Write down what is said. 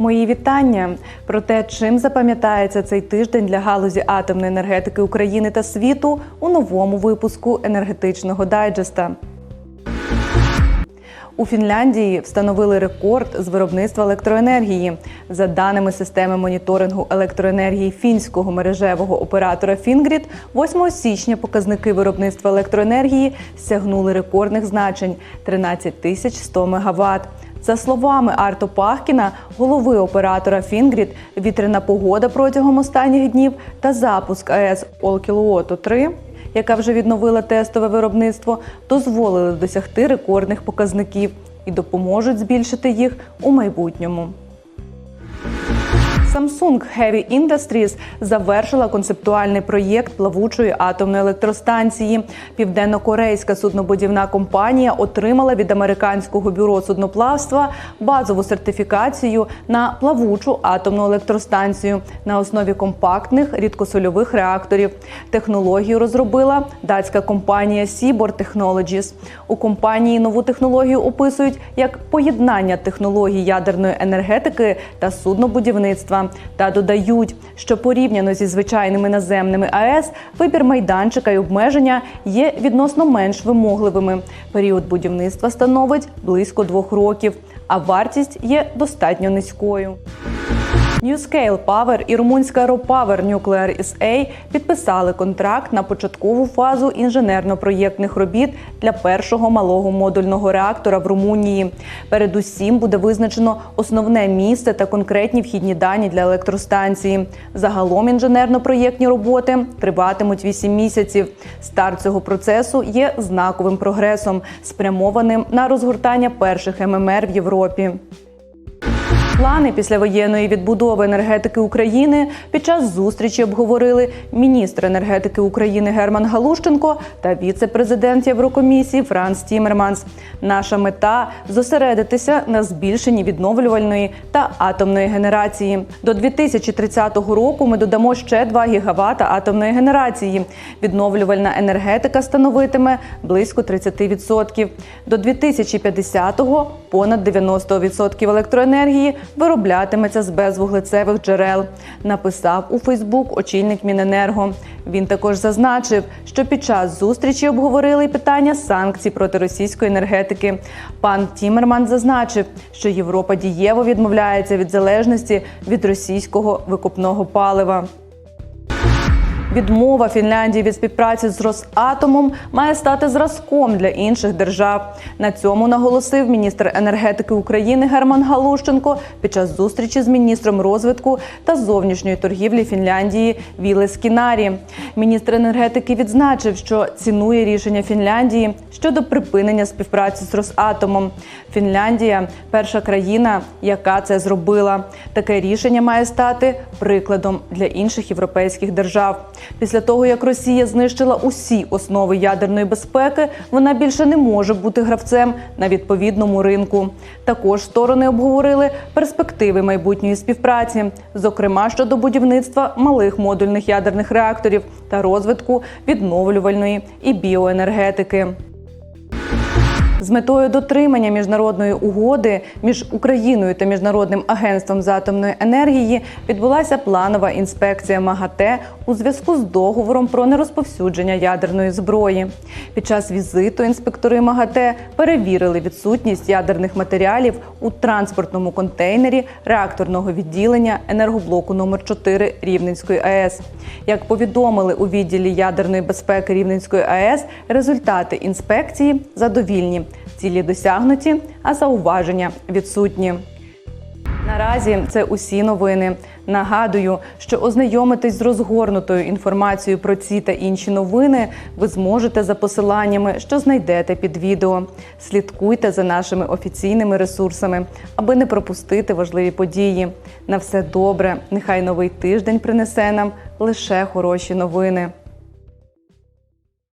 Мої вітання про те, чим запам'ятається цей тиждень для галузі атомної енергетики України та світу у новому випуску енергетичного дайджеста. У Фінляндії встановили рекорд з виробництва електроенергії. За даними системи моніторингу електроенергії фінського мережевого оператора Фінгрід, 8 січня показники виробництва електроенергії сягнули рекордних значень 13 тисяч 100 МВт. За словами Арто Пахкіна, голови оператора Фінгрід, вітряна погода протягом останніх днів та запуск АЕС Олкілуото 3 яка вже відновила тестове виробництво, дозволили досягти рекордних показників і допоможуть збільшити їх у майбутньому. Samsung Heavy Industries завершила концептуальний проєкт плавучої атомної електростанції. Південно-корейська суднобудівна компанія отримала від американського бюро судноплавства базову сертифікацію на плавучу атомну електростанцію на основі компактних рідкосольових реакторів. Технологію розробила датська компанія Seaboard Technologies. У компанії нову технологію описують як поєднання технологій ядерної енергетики та суднобудівництва та додають, що порівняно зі звичайними наземними АЕС вибір майданчика і обмеження є відносно менш вимогливими. Період будівництва становить близько двох років, а вартість є достатньо низькою. NewScale Power і румунська RoPower Nuclear SA підписали контракт на початкову фазу інженерно-проєктних робіт для першого малого модульного реактора в Румунії. Передусім буде визначено основне місце та конкретні вхідні дані для електростанції. Загалом інженерно-проєктні роботи триватимуть 8 місяців. Старт цього процесу є знаковим прогресом, спрямованим на розгортання перших ММР в Європі. Плани післявоєнної відбудови енергетики України під час зустрічі обговорили міністр енергетики України Герман Галущенко та віце-президент Єврокомісії Франц Тімерманс. Наша мета зосередитися на збільшенні відновлювальної та атомної генерації. До 2030 року ми додамо ще 2 гігавата атомної генерації. Відновлювальна енергетика становитиме близько 30%. До 2050-го понад 90% електроенергії вироблятиметься з безвуглецевих джерел. Написав у Фейсбук очільник Міненерго. Він також зазначив, що під час зустрічі обговорили питання санкцій проти російської енергетики. Пан Тімерман зазначив, що Європа дієво відмовляється від залежності від російського викопного палива. Відмова Фінляндії від співпраці з Росатомом має стати зразком для інших держав. На цьому наголосив міністр енергетики України Герман Галущенко під час зустрічі з міністром розвитку та зовнішньої торгівлі Фінляндії Віле Скінарі. Міністр енергетики відзначив, що цінує рішення Фінляндії щодо припинення співпраці з Росатомом. Фінляндія перша країна, яка це зробила. Таке рішення має стати прикладом для інших європейських держав. Після того, як Росія знищила усі основи ядерної безпеки, вона більше не може бути гравцем на відповідному ринку. Також сторони обговорили перспективи майбутньої співпраці, зокрема щодо будівництва малих модульних ядерних реакторів та розвитку відновлювальної і біоенергетики. З метою дотримання міжнародної угоди між Україною та міжнародним агентством з атомної енергії відбулася планова інспекція МАГАТЕ у зв'язку з договором про нерозповсюдження ядерної зброї. Під час візиту інспектори МАГАТЕ перевірили відсутність ядерних матеріалів у транспортному контейнері реакторного відділення енергоблоку номер 4 Рівненської АЕС. Як повідомили у відділі ядерної безпеки Рівненської АЕС, результати інспекції задовільні. Цілі досягнуті, а зауваження відсутні. Наразі це усі новини. Нагадую, що ознайомитись з розгорнутою інформацією про ці та інші новини ви зможете за посиланнями, що знайдете під відео. Слідкуйте за нашими офіційними ресурсами, аби не пропустити важливі події. На все добре. Нехай новий тиждень принесе нам лише хороші новини.